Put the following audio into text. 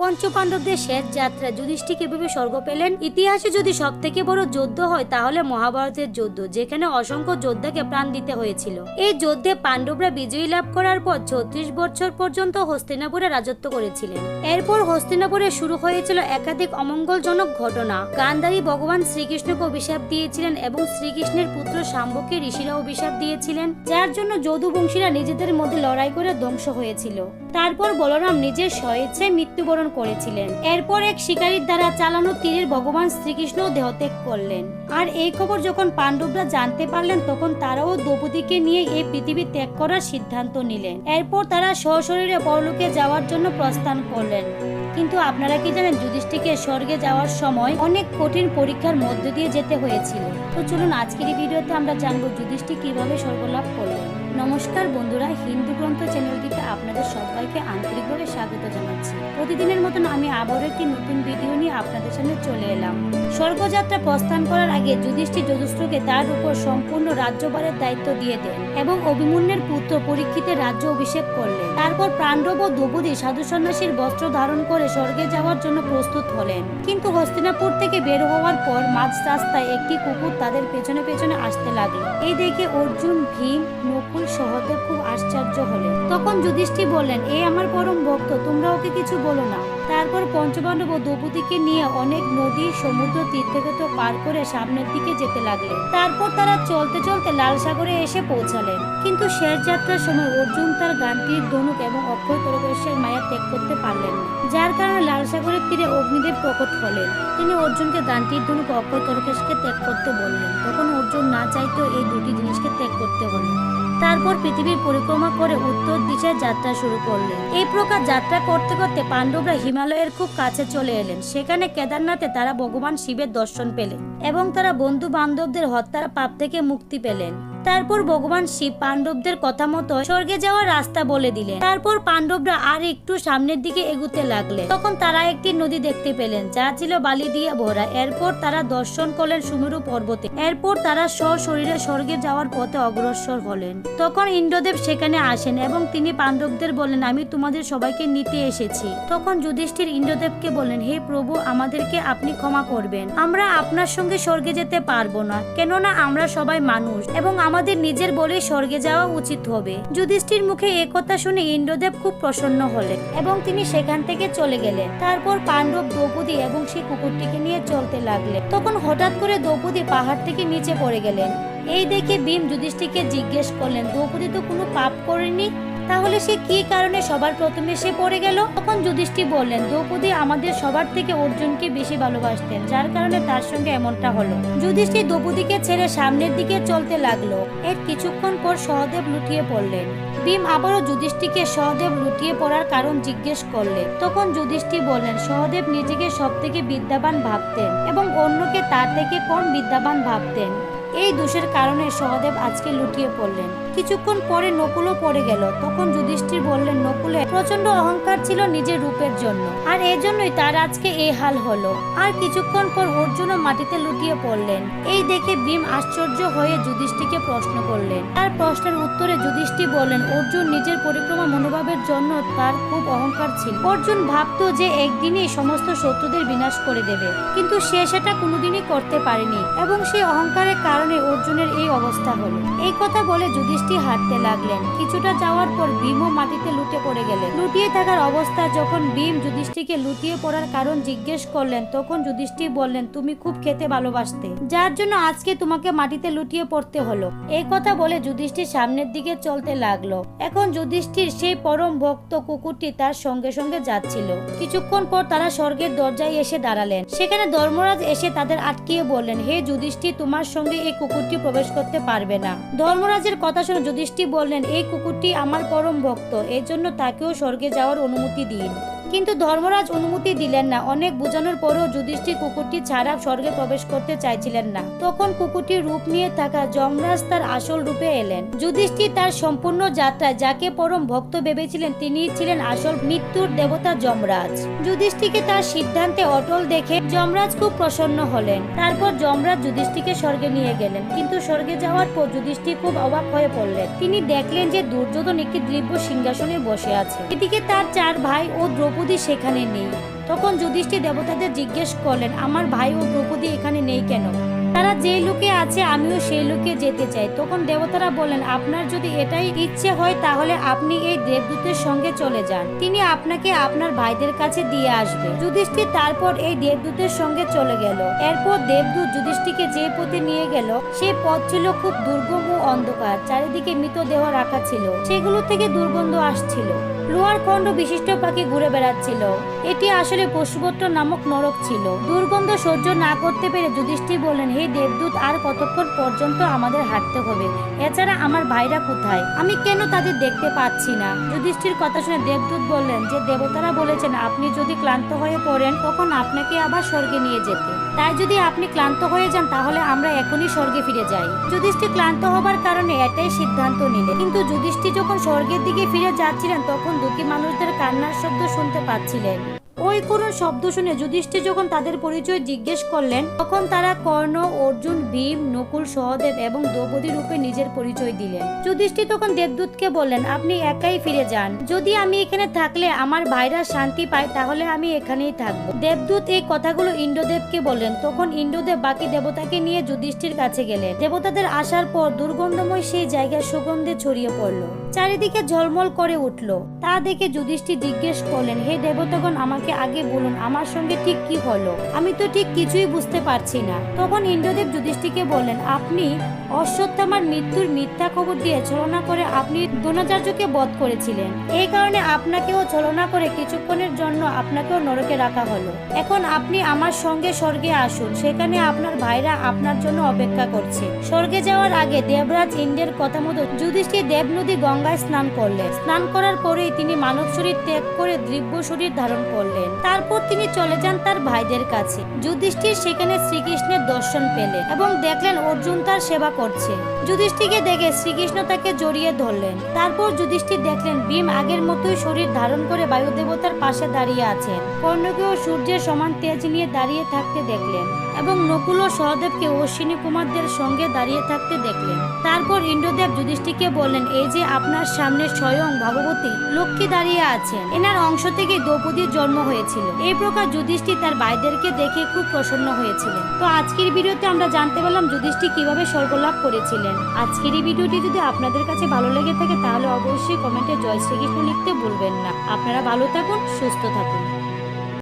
পঞ্চপাণ্ডবদের শেষ যাত্রা যুধিষ্ঠির কীভাবে স্বর্গ পেলেন? ইতিহাসে যদি সব থেকে বড় যুদ্ধ হয়, তাহলে মহাভারতের যুদ্ধ, যেখানে অসংখ্য যোদ্ধাকে প্রাণ দিতে হয়েছিল। এই যুদ্ধে পাণ্ডবরা বিজয়ী লাভ করার পর ছত্রিশ বছর পর্যন্ত হস্তিনাপুরে রাজত্ব করেছিলেন। এরপর হস্তিনাপুরে শুরু হয়েছিল একাধিক অমঙ্গলজনক ঘটনা। গান্ধারী ভগবান শ্রীকৃষ্ণকে অভিশাপ দিয়েছিলেন এবং শ্রীকৃষ্ণের পুত্র শাম্বকে ঋষিরা অভিশাপ দিয়েছিলেন, যার জন্য যদুবংশীরা নিজেদের মধ্যে লড়াই করে ধ্বংস হয়েছিল। তারপর বলরাম নিজের স্বইচ্ছায় মৃত্যুবরণ করেছিলেন। এরপর এক শিকারীর দ্বারা চালানো তীরের ভগবান শ্রীকৃষ্ণ দেহত্যাগ করলেন। আর এই খবর যখন পাণ্ডবরা জানতে পারলেন, তখন তারাও দ্রৌপদীকে নিয়ে এই পৃথিবী ত্যাগ করার সিদ্ধান্ত নিলেন। এরপর তারা সশরীরে পরলোকে যাওয়ার জন্য প্রস্থান করলেন। কিন্তু আপনারা কি জানেন যুধিষ্ঠিকে স্বর্গে যাওয়ার সময় অনেক কঠিন পরীক্ষার মধ্য দিয়ে যেতে হয়েছিল। তো চলুন আজকের এই ভিডিওতে আমরা জানব যুধিষ্ঠি কীভাবে স্বর্গলাভ করলেন। নমস্কার বন্ধুরা, হিন্দু গ্রন্থ চ্যানেলটিতে আপনাদের সবাইকে আন্তরিকভাবে স্বাগত জানাচ্ছি। প্রতিদিনের মতন আমি আবারও একটি নতুন ভিডিও নিয়ে আপনাদের সামনে চলে এলাম। স্বর্গযাত্রা প্রস্থান করার আগে যুধিষ্ঠির যজুষ্ঠকে তার উপর সম্পূর্ণ রাজ্যভারের দায়িত্ব দিয়ে দেন এবং অভিমন্যের পুত্র পরীক্ষিতের রাজ্য অভিষেক করলেন। তারপর পাণ্ডব ও দ্রৌপদী সাধু সন্ন্যাসীর বস্ত্র ধারণ করে স্বর্গে যাওয়ার জন্য প্রস্তুত হলেন। কিন্তু হস্তিনাপুর থেকে বের হওয়ার পর মাঝ রাস্তায় একটি কুকুর তাদের পেছনে পেছনে আসতে লাগল। এই দেখে অর্জুন ভীম, নকুল সহদেব খুব আশ্চর্য হলেন তখন যুধিষ্ঠির বললেন, এ আমার পরম ভক্ত, তোমরা ওকে কিছু বলো না। তারপর পঞ্চপাণ্ডব ও দ্রৌপদীকে নিয়ে অনেক নদী, সমুদ্র তীর্থগত পার করে সামনের দিকে যেতে লাগলেন। তারপর তারা চলতে চলতে লাল সাগরে এসে পৌঁছালেন। কিন্তু শেষ যাত্রার সময় অর্জুন তার গানটির ধনুক এবং অক্ষয় তরকেশের মায়া ত্যাগ করতে পারলেন না। যার কারণে লাল সাগরের তীরে অগ্নিদেব প্রকট হলেন। তিনি অর্জুনকে গানটির ধনুক, অক্ষয় তরকেশকে ত্যাগ করতে বললেন। তখন অর্জুন না চাইতেও এই দুটি জিনিসকে ত্যাগ করতে হলো তারপর পৃথিবীর পরিক্রমা করে উত্তর দিশায় যাত্রা শুরু করলেন। এই প্রকার যাত্রা করতে করতে পাণ্ডবরা হিমালয়ের খুব কাছে চলে এলেন। সেখানে কেদারনাথে তারা ভগবান শিবের দর্শন পেলেন এবং তারা বন্ধু বান্ধবদের হত্যার পাপ থেকে মুক্তি পেলেন। তারপর ভগবান শিব পাণ্ডবদের কথা মতো স্বর্গে যাওয়ার রাস্তা বলে দিলেন। তারপর পাণ্ডবরা আর একটু সামনের দিকে এগুতে লাগলেন তখন তারা একটি নদী দেখতে পেলেন, যা ছিল বালি দিয়ে ভরা। এরপর তারা দর্শন করলেন সুমেরু পর্বতে। এরপর তারা সশরীরে স্বর্গে যাওয়ার পথে অগ্রসর হলেন। তখন ইন্দ্রদেব সেখানে আসেন এবং তিনি পাণ্ডবদের বলেন আমি তোমাদের সবাইকে নিতে এসেছি। তখন যুধিষ্ঠির ইন্দ্রদেবকে বলেন হে প্রভু, আমাদেরকে আপনি ক্ষমা করবেন। আমরা আপনার সঙ্গে স্বর্গে যেতে পারব না, কেননা আমরা সবাই মানুষ এবং আমাদের নিজের বলে স্বর্গে যাওয়া উচিত হবে। যুধিষ্ঠির মুখে এ কথা শুনে ইন্দ্রদেব খুব প্রসন্ন হলেন এবং তিনি সেখান থেকে চলে গেলেন। তারপর পাণ্ডব দ্রৌপদী এবং সেই কুকুরটিকে নিয়ে চলতে লাগলেন। তখন হঠাৎ করে দ্রৌপদী পাহাড় থেকে নিচে পড়ে গেলেন। এই দেখে ভীম যুধিষ্ঠিকে জিজ্ঞেস করলেন, দ্রৌপদী তো কোনো পাপ করেনি? তাহলে সে কি কারণে সবার প্রথমে সে পড়ে গেল? তখন যুধিষ্ঠি বললেন, দ্রৌপদী আমাদের সবার থেকে অর্জুনকে বেশি ভালোবাসতেন, যার কারণে তার সঙ্গে এমনটা হলো। যুধিষ্ঠি দ্রৌপদীকে ছেড়ে সামনের দিকে চলতে লাগল। এর কিছুক্ষণ পর সহদেব লুটিয়ে পড়লেন। ভীম আবারও যুধিষ্ঠিকে সহদেব লুটিয়ে পড়ার কারণ জিজ্ঞেস করলেন। তখন যুধিষ্ঠি বললেন, সহদেব নিজেকে সব থেকে বিদ্যাবান ভাবতেন এবং অন্যকে তার থেকে কম বিদ্যাবান ভাবতেন। এই দোষের কারণে সহদেব আজকে লুটিয়ে পড়লেন। কিছুক্ষণ পরে নকুলও পড়ে গেল। তখন যুধিষ্ঠির বললেন নকুলে প্রচণ্ড অহংকার ছিল নিজের রূপের জন্য। আর এই জন্যই তার আজকে এই হাল হলো। আর কিছুক্ষণ পর অর্জুন মাটিতে লুটিয়ে পড়লেন। এই দেখে ভীম আশ্চর্য হয়ে যুধিষ্ঠিরকে প্রশ্ন করলেন। তার প্রশ্নের উত্তরে যুধিষ্ঠির বললেন, অর্জুন নিজের পরিক্রমা মনোভাবের জন্য তার খুব অহংকার ছিল। অর্জুন ভাবতো যে একদিনই সমস্ত শত্রুদের বিনাশ করে দেবে। কিন্তু সে সেটা কোনোদিনই করতে পারেনি এবং সেই অহংকারের কারণে অর্জুনের এই অবস্থা হলো। এই কথা বলে যুধিষ্ঠির হাঁটতে লাগলেন। কিছুটা যাওয়ার পর ভীমও মাটিতে লুটে পড়ে গেলেন। লুটিয়ে থাকার অবস্থা যখন ভীম যুধিষ্ঠিরকে লুটিয়ে পড়ার কারণ জিজ্ঞেস করলেন, তখন যুধিষ্ঠির বললেন, তুমি খুব খেতে ভালোবাসতে। যার জন্য আজকে তোমাকে মাটিতে লুটিয়ে পড়তে হলো। এই কথা বলে যুধিষ্ঠির সামনের দিকে চলতে লাগল। এখন যুধিষ্ঠির সেই পরম ভক্ত কুকুরটি তার সঙ্গে সঙ্গে যাচ্ছিল। কিছুক্ষণ পর তারা স্বর্গের দরজায় এসে দাঁড়ালেন। সেখানে ধর্মরাজ এসে তাদের আটকিয়ে বললেন, হে যুধিষ্ঠির, তোমার সঙ্গে এই কুকুরটি প্রবেশ করতে পারবে না। ধর্মরাজের কথা শুনে যুধিষ্ঠির বললেন এই কুকুরটি আমার পরম ভক্ত এজন্য জন্য তাকেও স্বর্গে যাওয়ার অনুমতি দিন। কিন্তু ধর্মরাজ অনুমতি দিলেন না। অনেক বোঝানোর পরেও যুধিষ্ঠির কুকুরটি ছাড়া স্বর্গে প্রবেশ করতে চাইছিলেন না। তখন কুকুরটির রূপ নিয়ে থাকা যমরাজ তার আসল রূপে এলেন। যুধিষ্ঠির তার সম্পূর্ণ যাত্রায় যাকে পরম ভক্ত ভেবেছিলেন তিনি ছিলেন আসল মৃত্যুর দেবতা যমরাজ। যুধিষ্ঠিরকে তার সিদ্ধান্তে অটল দেখে যমরাজ খুব প্রসন্ন হলেন। তারপর যমরাজ যুধিষ্ঠিকে স্বর্গে নিয়ে গেলেন। কিন্তু স্বর্গে যাওয়ার পর যুধিষ্ঠির খুব অবাক হয়ে পড়লেন। তিনি দেখলেন যে দুর্যোধন একটি দিব্য সিংহাসনে বসে আছে। এদিকে তার চার ভাই ও দ্রৌপদী দ্রৌপদী সেখানে নেই। তখন যুধিষ্ঠির দেবতাদের জিজ্ঞেস করলেন, আমার ভাই ও দ্রৌপদী এখানে নেই কেন? তারা যে লোকে আছে, আমিও সেই লোকে যেতে চাই। তখন দেবতারা বলেন আপনার যদি এটাই ইচ্ছে হয়, তাহলে আপনি এই দেবদূতের সঙ্গে চলে যান। তিনি আপনাকে আপনার ভাইদের কাছে দিয়ে আসবে। যুধিষ্ঠির তারপর এই দেবদূতের সঙ্গে চলে গেল। এরপর দেবদূত যুধিষ্ঠিকে যে পথে নিয়ে গেল, সেই পথ ছিল খুব দুর্গম ও অন্ধকার। চারিদিকে মৃতদেহ রাখা ছিল। সেগুলো থেকে দুর্গন্ধ আসছিল। লোহার খণ্ড বিশিষ্ট পাখি ঘুরে বেড়াচ্ছিল। এটি আসলে পশুপত্র নামক নরক ছিল। দুর্গন্ধ সহ্য না করতে পেরে যুধিষ্ঠির বললেন, হে দেবদূত, আর কতক্ষণ পর্যন্ত আমাদের হাঁটতে হবে? এছাড়া আমার ভাইরা কোথায়? আমি কেন তাদের দেখতে পাচ্ছি না? যুধিষ্ঠির কথা শুনে দেবদূত বললেন, যে দেবতারা বলেছেন, আপনি যদি ক্লান্ত হয়ে পড়েন, তখন আপনাকে আবার স্বর্গে নিয়ে যেতে। তাই যদি আপনি ক্লান্ত হয়ে যান, তাহলে আমরা এখনই স্বর্গে ফিরে যাই। যুধিষ্ঠির ক্লান্ত হবার কারণে এটাই সিদ্ধান্ত নিলে কিন্তু যুধিষ্ঠির যখন স্বর্গের দিকে ফিরে যাচ্ছিলেন, তখন দুঃখী মানুষদের কান্নার শব্দ শুনতে পাচ্ছিলেন। ওই করুণ শব্দ শুনে যুধিষ্ঠির যখন তাদের পরিচয় জিজ্ঞেস করলেন, তখন তারা কর্ণ, অর্জুন, ভীম, নকুল, সহদেব এবং দ্রৌপদী রূপে নিজের পরিচয় দিলেন। যুধিষ্ঠির তখন দেবদূতকে বললেন, আপনি একাই ফিরে যান। যদি আমি এখানে থাকলে আমার ভাইরা শান্তি পায়, তাহলে আমি এখানেই থাকব। দেবদূত এই কথাগুলো ইন্দ্রদেবকে বললেন। তখন ইন্দ্রদেব বাকি দেবতাকে নিয়ে যুধিষ্ঠির কাছে গেলেন। দেবতাদের আসার পর দুর্গন্ধময় সেই জায়গায় সুগন্ধে ছড়িয়ে পড়ল। চারিদিকে ঝলমল করে উঠল। তা দেখে যুধিষ্ঠির জিজ্ঞেস করলেন, হে দেবতাগণ, আমাকে আগে বলুন, আমার সঙ্গে ঠিক কি হলো? আমি তো ঠিক কিছুই বুঝতে পারছি না। তখন ইন্দ্রদেব যুধিষ্ঠিকে বললেন, আপনি অশ্বত্থামার মৃত্যুর মিথ্যা খবর দিয়ে ছলনা করে আপনি দ্রোণাচার্যকে বধ করেছিলেন। এই কারণে আপনাকেও ছলনা করে কিছুক্ষণের জন্য আপনাকেও নরকে রাখা হলো। এখন আপনি আমার সঙ্গে স্বর্গে আসুন। সেখানে আপনার ভাইরা আপনার জন্য অপেক্ষা করছে। স্বর্গে যাওয়ার আগে দেবরাজ ইন্দ্রের কথা মতো যুধিষ্ঠির দেব নদী গঙ্গায় স্নান করলেন। স্নান করার পরেই তিনি মানব শরীর ত্যাগ করে দিব্য শরীর ধারণ করলেন। তারপর তিনি চলে যান তার ভাইদের কাছে। যুধিষ্ঠির সেখানে শ্রীকৃষ্ণের দর্শন পেলেন এবং দেখলেন অর্জুন তার সেবা করছে। যুধিষ্ঠিরকে দেখে শ্রীকৃষ্ণ তাকে জড়িয়ে ধরলেন। তারপর যুধিষ্ঠির দেখলেন ভীম আগের মতোই শরীর ধারণ করে বায়ু দেবতার পাশে দাঁড়িয়ে আছেন। কর্ণকেও সূর্যের সমান তেজ নিয়ে দাঁড়িয়ে থাকতে দেখলেন এবং নকুল ও সহদেবকে অশ্বিনী কুমারদের সঙ্গে দাঁড়িয়ে থাকতে দেখলেন। তারপর ইন্দ্রদেব যুধিষ্ঠিকে বললেন, এই যে আপনার সামনে স্বয়ং ভগবতী লক্ষ্মী দাঁড়িয়ে আছেন। এনার অংশ থেকে দ্রৌপদীর জন্ম হয়েছিল। এই প্রকার যুধিষ্ঠির তার ভাইদেরকে দেখে খুব প্রসন্ন হয়েছিলেন। তো আজকের ভিডিওতে আমরা জানতে পারলাম যুধিষ্ঠির কীভাবে স্বর্গলাভ করেছিলেন। আজকের এই ভিডিওটি যদি আপনাদের কাছে ভালো লেগে থাকে, তাহলে অবশ্যই কমেন্টে জয় শ্রীকৃষ্ণ লিখতে ভুলবেন না। আপনারা ভালো থাকুন, সুস্থ থাকুন।